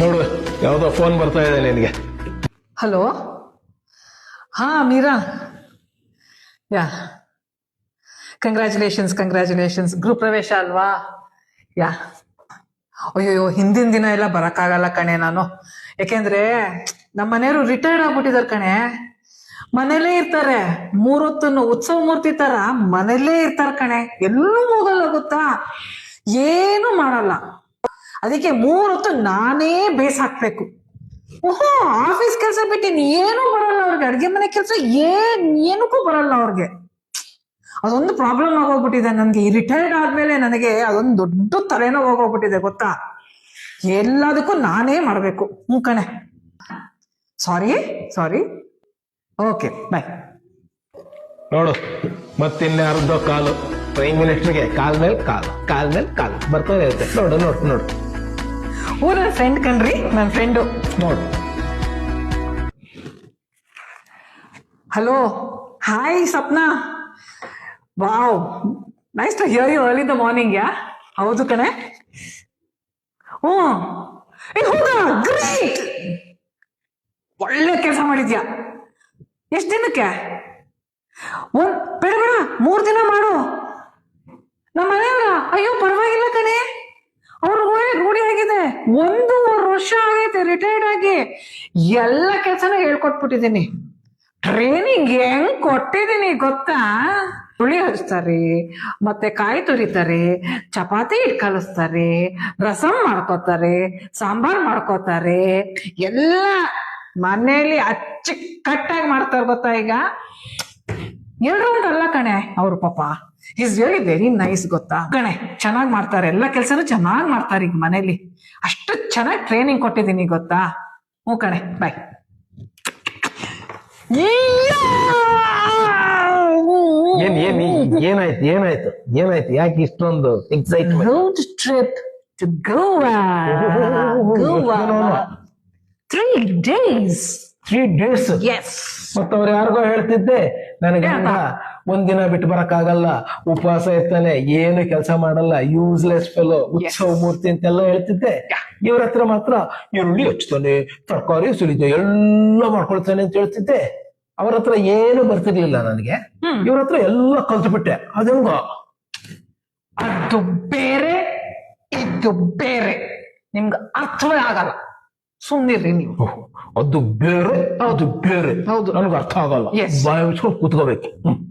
ನೋಡು, ಯಾವ್ದೋ ಫೋನ್ ಬರ್ತಾ ಇದೆ ನಿನಗೆ. ಹಲೋ ಹಾ, ಮೀರಾ. ಯಾ. ಕಂಗ್ರ್ಯಾಚುಲೇಷನ್ಸ್ ಕಂಗ್ರ್ಯಾಚುಲೇಷನ್ಸ್ ಗೃಹ ಪ್ರವೇಶ ಅಲ್ವಾ? ಯಾ. ಅಯ್ಯೋ ಹಿಂದಿನ ದಿನ ಎಲ್ಲ ಬರೋಕ್ಕಾಗಲ್ಲ ಕಣೆ ನಾನು. ಯಾಕೆಂದ್ರೆ ನಮ್ಮ ಮನೆಯವರು ರಿಟೈರ್ಡ್ ಆಗ್ಬಿಟ್ಟಿದಾರೆ ಕಣೆ. ಮನೇಲೇ ಇರ್ತಾರೆ. ಮೂರೊತ್ತನ್ನು ಉತ್ಸವ ಮೂರ್ತಿ ತರ ಮನೇಲೇ ಇರ್ತಾರೆ ಕಣೆ. ಎಲ್ಲೂ ಹೋಗಲ್ಲ ಗೊತ್ತಾ? ಏನು ಮಾಡಲ್ಲ. ಅದಕ್ಕೆ ಮೂರೊತ್ತು ನಾನೇ ಬೇಸ್ ಹಾಕ್ಬೇಕು ಓಹೋ, ಆಫೀಸ್ ಕೆಲಸ ಬಿಟ್ಟಿನ್ ಏನೂ ಬರಲ್ಲ ಅವ್ರಿಗೆ. ಅಡ್ಗೆ ಮನೆ ಕೆಲಸ ಏನ್, ಏನಕ್ಕೂ ಬರಲ್ಲ ಅವ್ರಿಗೆ. ಅದೊಂದು ಪ್ರಾಬ್ಲಮ್ ಆಗೋಗ್ಬಿಟ್ಟಿದೆ ನನಗೆ. ರಿಟೈರ್ಡ್ ಆದ್ಮೇಲೆ ನನಗೆ ಅದೊಂದು ದೊಡ್ಡ ತಲೆನೋ ಹೋಗೋಗ್ಬಿಟ್ಟಿದೆ ಗೊತ್ತಾ? ಎಲ್ಲದಕ್ಕೂ ನಾನೇ ಮಾಡಬೇಕು. ಹ್ಞೂ ಕಣೆ. ಸಾರಿ ಸಾರಿ ಓಕೆ ಬಾಯ್ ನೋಡು ಮತ್ತಿನ್ಯಾರ್ದೋ ಕಾಲು. ಪ್ರೈಮ್ ಮಿನಿಸ್ಟರ್ಗೆ ಕಾಲ್ ಮೇಲೆ ಕಾಲು. ಕಾಲ್ ಮೇಲೆ ಕಾಲು. ಬರ್ತಾನೆ ಇರುತ್ತೆ. ನೋಡು ನೋಡು ನೋಡು. ನನ್ನ ಫ್ರೆಂಡ್ ಕಣ್ರಿ ನನ್ನ ಫ್ರೆಂಡು ನೋಡು. Hello hi Sapna. Wow nice to hear you early the morning yeah ಹೌದು ಕಣೆ. ಹ್ಞೂ. ಏ ಹೌದಾ? ಗ್ರೇಟ್ ಒಳ್ಳೆ ಕೆಲಸ ಮಾಡಿದ್ಯಾ? ಎಷ್ಟು ದಿನಕ್ಕೆ? ಒಂದ್ ಬೇಡ ಬೇಡ. ಮೂರ್ ದಿನ ಮಾಡು. ನಮ್ಮ ಮನೆಯವರ ಅಯ್ಯೋ ಪರವಾಗಿಲ್ಲ ಕಣೆ ಅವ್ರಿಗೆ ರೂಢಿ ಆಗಿದೆ ಒಂದೂವರೆ ವರ್ಷ ಆಗೈತೆ ರಿಟೈರ್ಡ್ ಆಗಿ. ಎಲ್ಲ ಕೆಲಸನೂ ಹೇಳ್ಕೊಟ್ಬಿಟ್ಟಿದ್ದೀನಿ. ಟ್ರೈನಿಂಗ್ ಹೆಂಗ್ ಕೊಟ್ಟಿದ್ದೀನಿ ಗೊತ್ತಾ? ಹುಳಿ ಹಚ್ತಾರೆ, ಮತ್ತೆ ಕಾಯಿ ತುರಿತಾರೆ, ಚಪಾತಿ ಹಿಟ್ ಕಲಿಸ್ತಾರೆ, ರಸಂ ಮಾಡ್ಕೋತಾರೆ, ಸಾಂಬಾರ್ ಮಾಡ್ಕೋತಾರೆ. ಎಲ್ಲ ಮನೆಯಲ್ಲಿ ಅಚ್ಚುಕಟ್ಟಾಗಿ ಮಾಡ್ತಾರೆ ಗೊತ್ತಾ ಈಗ? ಎಲ್ರು ಒಂದಲ್ಲ ಅಲ್ಲ ಕಣೆ, ಅವ್ರ ಪಾಪ. ಈಸ್ ವೆರಿ ವೆರಿ ನೈಸ್ ಗೊತ್ತಾ? ಗಣೆ ಚೆನ್ನಾಗಿ ಮಾಡ್ತಾರೆ. ಎಲ್ಲ ಕೆಲಸನೂ ಚೆನ್ನಾಗಿ ಮಾಡ್ತಾರೆ ಈಗ ಮನೇಲಿ. ಅಷ್ಟು ಚೆನ್ನಾಗಿ ಟ್ರೈನಿಂಗ್ ಕೊಟ್ಟಿದ್ದೀನಿ ಗೊತ್ತಾ? ಹ್ಞೂ ಕಣೆ ಬಾಯ್ ಏನ್ ಏನ್ ಏನಾಯ್ತು ಏನಾಯ್ತು ಏನಾಯ್ತು? ಯಾಕೆ ಇಷ್ಟೊಂದು excitement road to to Goa. Goa. Days days. Three days ಮತ್ತೆ ಅವ್ರು ಯಾರಿಗೋ ಹೇಳ್ತಿದ್ದೆ ನನಗೆ? ಒಂದಿನ ಬಿಟ್ಟು ಬರಕ್ಕಾಗಲ್ಲ. ಉಪವಾಸ ಇರ್ತಾನೆ ಏನು ಕೆಲಸ ಮಾಡಲ್ಲ. ಯೂಸ್ಲೆಸ್ ಫೆಲೋ ಉತ್ಸವ ಮೂರ್ತಿ ಅಂತೆಲ್ಲ ಹೇಳ್ತಿದ್ದೆ. ಇವ್ರ ಹತ್ರ ಮಾತ್ರ ಈರುಳ್ಳಿ ಹಚ್ತಾನೆ ತರಕಾರಿ ಸುಲಿದೆ ಎಲ್ಲ ಮಾಡ್ಕೊಳ್ತಾನೆ ಅಂತ ಹೇಳ್ತಿದ್ದೆ. ಅವ್ರ ಹತ್ರ ಏನು ಬರ್ತಿರ್ಲಿಲ್ಲ ನನಗೆ. ಇವ್ರ ಹತ್ರ ಎಲ್ಲ ಕಲ್ತ್ಬಿಟ್ಟೆ. ಅದಂಗ? ಅದು ಬೇರೆ ಇದು ಬೇರೆ. ನಿಮ್ಗೆ ಅರ್ಥವೇ ಆಗಲ್ಲ. ಸುಮ್ಮನಿರ್ರಿ ನೀವು. ಅದು ಬೇರೆ ಅದು ಬೇರೆ. ಹೌದು. ನನಗೆ ಅರ್ಥ ಆಗಲ್ಲ. ಬಾಯಿ ಮುಚ್ಕೊಂಡು ಕೂತ್ಕೋಬೇಕು. ಹ್ಮ್.